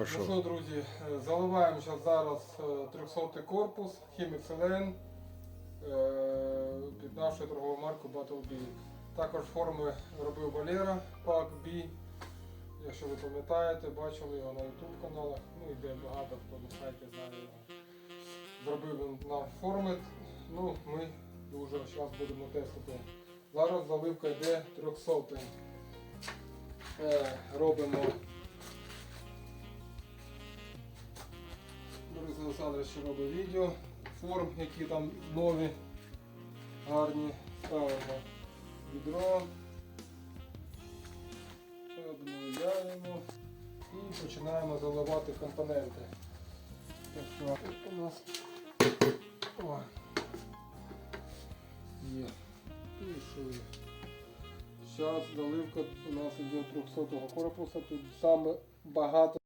А Ну що? друзі, е, заливаємо зараз, зараз е, 300 корпус Хімікселен під нашу торгову марку Battle Bee. Також форми робив Валера Pack B. Якщо ви пам'ятаєте, бачили його на YouTube каналах, ну і де багато хто на сайті знає його. Зробив він нам форми. Ну, ми дуже зараз будемо тестити. Зараз заливка йде 300. Е, робимо Олександрович робить відео, форм, які там нові, гарні. Ставимо відро, обновляємо і починаємо заливати компоненти. Так що тут у нас О, є. Пішли. Зараз заливка у нас йде 300-го корпуса, тут саме багато.